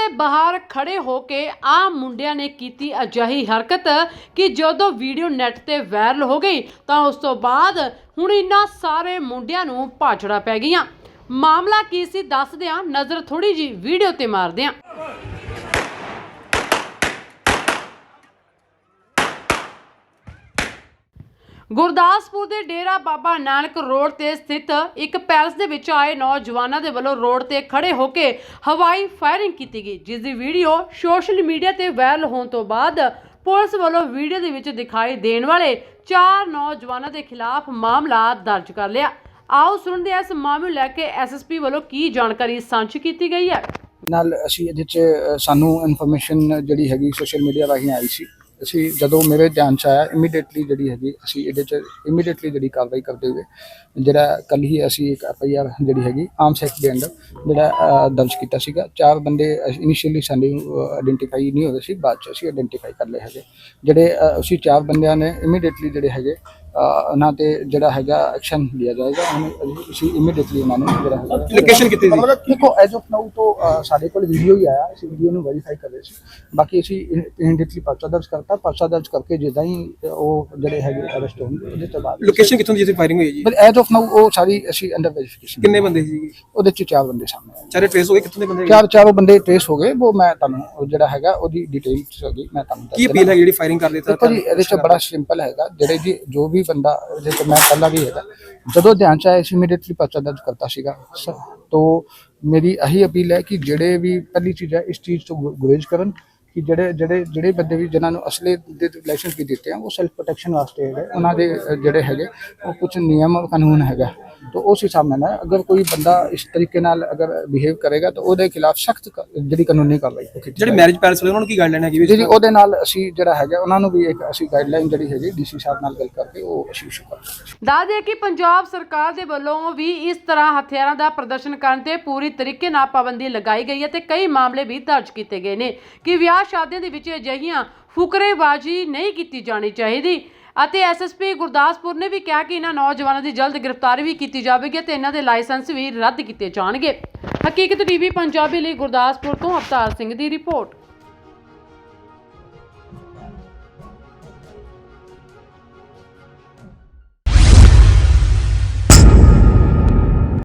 ਦੇ ਬਾਹਰ ਖੜੇ ਹੋ ਕੇ ਆਮ ਮੁੰਡਿਆਂ ਨੇ ਕੀਤੀ ਅਜਿਹੀ ਹਰਕਤ ਕਿ ਜਦੋਂ ਵੀਡੀਓ ਨੈਟ ਤੇ ਵਾਇਰਲ ਹੋ ਗਈ ਤਾਂ ਉਸ ਤੋਂ ਬਾਅਦ ਹੁਣ ਇਨ੍ਹਾਂ ਸਾਰੇ ਮੁੰਡਿਆਂ ਨੂੰ ਭਾਜੜਾ ਪੈ ਗਈਆਂ। ਮਾਮਲਾ ਕੀ ਸੀ ਦੱਸਦੇ ਹਾਂ ਨਜ਼ਰ ਥੋੜੀ ਜੀ ਵੀਡੀਓ ਤੇ ਮਾਰਦੇ ਹਾਂ ਗੁਰਦਾਸਪੁਰ ਦੇ ਡੇਰਾ ਬਾਬਾ ਨਾਨਕ ਰੋਡ ਤੇ ਸਥਿਤ ਇੱਕ ਪੈਲਸ ਦੇ ਵਿੱਚ ਆਏ ਨੌਜਵਾਨਾਂ ਦੇ ਵੱਲੋਂ ਰੋਡ ਤੇ ਖੜੇ ਹੋ ਕੇ ਹਵਾਈ ਫਾਇਰਿੰਗ ਕੀਤੀ ਗਈ, ਜਿਸ ਦੀ ਵੀਡੀਓ ਸੋਸ਼ਲ ਮੀਡੀਆ ਤੇ ਵਾਇਰਲ ਹੋਣ ਤੋਂ ਬਾਅਦ ਪੁਲਿਸ ਵੱਲੋਂ ਵੀਡੀਓ ਦੇ ਵਿੱਚ ਦਿਖਾਈ ਦੇਣ ਵਾਲੇ ਚਾਰ ਨੌਜਵਾਨਾਂ ਦੇ ਖਿਲਾਫ ਮਾਮਲਾ ਦਰਜ ਕਰ ਲਿਆ। ਆਓ ਸੁਣਦੇ ਹਾਂ ਇਸ ਮਾਮਲੇ ਨੂੰ ਲੈ ਕੇ ਐਸਐਸਪੀ ਵੱਲੋਂ ਕੀ ਜਾਣਕਾਰੀ ਸਾਂਝੀ ਕੀਤੀ ਗਈ ਹੈ। ਨਾਲ ਅਸੀਂ ਇਹਦੇ ਚ ਸਾਨੂੰ ਇਨਫੋਰਮੇਸ਼ਨ ਜਿਹੜੀ ਹੈਗੀ ਸੋਸ਼ਲ ਮੀਡੀਆ ਰਾਹੀਂ ਆਈ ਸੀ। ਅਸੀਂ ਜਦੋਂ ਮੇਰੇ ਧਿਆਨ ਚ ਆਇਆ ਇਮੀਡੀਏਟਲੀ ਜਿਹੜੀ ਹੈਗੀ, ਅਸੀਂ ਇਹਦੇ ਚ ਇਮੀਡੀਏਟਲੀ ਜਿਹੜੀ ਕਾਰਵਾਈ ਕਰਦੇ ਹੋਏ, ਜਿਹੜਾ ਕੱਲ ਹੀ ਅਸੀਂ ਇੱਕ ਐਫ ਆਈ ਆਰ ਜਿਹੜੀ ਹੈਗੀ, ਆਮ ਸੈਕਟ ਦੇ ਅੰਡਰ ਜਿਹੜਾ ਦਰਜ ਕੀਤਾ ਸੀਗਾ। ਚਾਰ ਬੰਦੇ ਇਨੀਸ਼ੀਅਲੀ ਸਾਨੂੰ ਆਇਡੈਂਟੀਫਾਈ ਨਹੀਂ ਹੋਏ ਸੀ, ਬਾਅਦ ਚ ਅਸੀਂ ਆਇਡੈਂਟੀਫਾਈ ਕਰ ਲਏ ਹੈਗੇ। ਜਿਹੜੇ ਅਸੀਂ ਚਾਰ ਬੰਦਿਆਂ ਨੇ ਇਮੀਡੀਏਟਲੀ ਜਿਹੜੇ ਹੈਗੇ ਉਹਨਾਂ ਤੇ ਜਿਹੜਾ ਹੈਗਾ ਐਕਸ਼ਨ ਲਿਆ ਜਾਏਗਾ ਉਹਨੂੰ ਅਸੀਂ ਇਮੀਡੀਏਟਲੀ ਉਹਨਾਂ ਨੂੰ ਜਿਹੜਾ ਹੈਗਾ ਲੋਕੇਸ਼ਨ ਕਿੱਥੇ ਸੀ? ਦੇਖੋ ਐਜ਼ ਆਫ ਨਾਊ ਤੋਂ ਸਾਡੇ ਕੋਲ ਵੀਡੀਓ ਹੀ ਆਇਆ ਅਸੀਂ ਵੀਡੀਓ ਨੂੰ ਵੈਰੀਫਾਈ ਕਰ ਰਹੇ ਸੀ। ਬਾਕੀ ਅਸੀਂ ਇਮੀਡੀਏਟਲੀ ਪਰਚਾ ਦਰਜ ਕਰਤਾ ਪਰਚਾ ਦਰਜ ਕਰਕੇ ਜਿੱਦਾਂ ਹੀ ਉਹ ਜਿਹੜੇ ਹੈਗੇ ਅਰੈਸਟ ਹੋਣਗੇ ਉਹਦੇ ਤੋਂ ਬਾਅਦ ਲੋਕੇਸ਼ਨ ਕਿੱਥੋਂ ਦੀ ਜਿੱਥੇ ਫਾਇਰਿੰਗ ਹੋਈ ਜੀ? ਬਟ ਐਜ਼ ਆਫ ਨਾਊ ਉਹ ਸਾਰੀ ਅਸੀਂ ਅੰਡਰ ਵੈਰੀਫਿਕੇਸ਼ਨ ਕਿੰਨੇ ਬੰਦੇ ਸੀ? ਉਹਦੇ ਚ ਚਾਰ ਬੰਦੇ ਸਾਹਮਣੇ ਚਾਰੇ ਟ੍ਰੇਸ ਹੋ ਗਏ? ਕਿੱਥੋਂ ਦੇ ਬੰਦੇ? ਚਾਰ ਚਾਰੋਂ ਬੰਦੇ ਟ੍ਰੇਸ ਹੋ ਗਏ ਉਹ ਮੈਂ ਤੁਹਾਨੂੰ ਉਹ ਜਿਹੜਾ ਹੈਗਾ ਉਹਦੀ ਡਿਟੇਲਸ ਹੈਗੀ ਮੈਂ ਤੁਹਾਨੂੰ ਕੀ ਅਪੀਲ ਹੈ ਜਿਹੜੀ ਫਾਇਰਿੰਗ ਕਰ ਦਿੱਤਾ ਦੇਖੋ ਜੀ ਇਹਦੇ ਚ ਬੜਾ ਸਿੰਪਲ ਹੈਗਾ ਜਿਹੜੇ ਜੀ ਜੋ ਵੀ ਬੰਦਾ ਇਹਦੇ ਚ ਮੈਂ ਪਹਿਲਾਂ ਵੀ ਹੈਗਾ। ਜਦੋਂ ਧਿਆਨ ਚ ਆਇਆ ਸੀ ਇਮੀਡੀਏਟਲੀ ਪਰਚਾ ਦਰਜ ਕਰਤਾ ਸੀਗਾ। ਤੋ ਮੇਰੀ ਇਹੀ ਅਪੀਲ ਹੈ ਕਿ ਜਿਹੜੇ ਵੀ ਪਹਿਲੀ ਚੀਜ਼ ਹੈ, ਇਸ ਚੀਜ਼ ਤੋਂ ਗੁਰੇਜ਼ ਕਰਨ। ਕਿ ਜਿਹੜੇ ਜਿਹੜੇ ਜਿਹੜੇ ਬੰਦੇ ਵੀ ਜਿਨ੍ਹਾਂ ਨੂੰ ਅਸਲੇ ਦੇ ਲਾਇਸੈਂਸ ਵੀ ਦਿੱਤੇ ਆ ਉਹ ਸੈਲਫ ਪ੍ਰੋਟੈਕਸ਼ਨ ਵਾਸਤੇ ਹੈਗੇ ਉਹਨਾਂ ਦੇ ਜਿਹੜੇ ਹੈਗੇ ਉਹ ਕੁਝ ਨਿਯਮ ਕਾਨੂੰਨ ਹੈਗਾ। ਤੋ ਉਸ ਹਿਸਾਬ ਨਾਲ ਅਗਰ ਕੋਈ ਬੰਦਾ ਇਸ ਤਰੀਕੇ ਨਾਲ ਅਗਰ ਬਿਹੇਵ ਕਰੇਗਾ ਤਾਂ ਉਹਦੇ ਖਿਲਾਫ ਸਖਤ ਜਿਹੜੀ ਕਾਨੂੰਨੀ ਕਾਰਵਾਈ ਕੀਤੀ ਜਿਹੜੇ ਮੈਰਿਜ ਪੈਲਸ ਵਾਲੇ ਉਹਨਾਂ ਨੂੰ ਕੀ ਗਾਈਡਲਾਈਨ ਹੈਗੀ ਜੀ ਜੀ ਉਹਦੇ ਨਾਲ ਅਸੀਂ ਜਿਹੜਾ ਹੈਗਾ ਉਹਨਾਂ ਨੂੰ ਵੀ ਇੱਕ ਅਸੀਂ ਗਾਈਡਲਾਈਨ ਜਿਹੜੀ ਹੈਗੀ ਡੀਸੀ ਸਾਹਿਬ ਨਾਲ ਗੱਲ ਕਰਕੇ ਉਹ ਅਸੀਂ ਇਸ਼ੂ ਕਰਾਂਗੇ ਦੱਸ ਦਈਏ ਕਿ ਪੰਜਾਬ ਸਰਕਾਰ ਦੇ ਵੱਲੋਂ ਵੀ ਇਸ ਤਰ੍ਹਾਂ ਹਥਿਆਰਾਂ ਦਾ ਪ੍ਰਦਰਸ਼ਨ ਕਰਨ ਤੇ ਪੂਰੀ ਤਰੀਕੇ ਨਾਲ ਪਾਬੰਦੀ ਲਗਾਈ ਗਈ ਹੈ ਤੇ ਕਈ ਮਾਮਲੇ ਵੀ ਦਰਜ ਕੀਤੇ ਗਏ ਨੇ ਕਿ ਵਿਆਹ ਸ਼ਾਦੀਆਂ ਦੇ ਵਿੱਚ ਅਜਿਹੀਆਂ ਫੁਕਰੇਬਾਜ਼ੀ ਨਹੀਂ ਕੀਤੀ ਜਾਣੀ ਚਾਹੀਦੀ ਅਤੇ ਐਸਐਸਪੀ ਗੁਰਦਾਸਪੁਰ ਨੇ ਵੀ ਕਿਹਾ ਕਿ ਇਹਨਾਂ ਨੌਜਵਾਨਾਂ ਦੀ ਜਲਦ ਗ੍ਰਿਫਤਾਰੀ ਵੀ ਕੀਤੀ ਜਾਵੇਗੀ ਤੇ ਇਹਨਾਂ ਦੇ ਲਾਇਸੈਂਸ ਵੀ ਰੱਦ ਕੀਤੇ ਜਾਣਗੇ। ਹਕੀਕਤ ਟੀਵੀ, ਪੰਜਾਬੀ ਲਈ ਗੁਰਦਾਸਪੁਰ ਤੋਂ ਅਵਤਾਰ ਸਿੰਘ ਦੀ ਰਿਪੋਰਟ।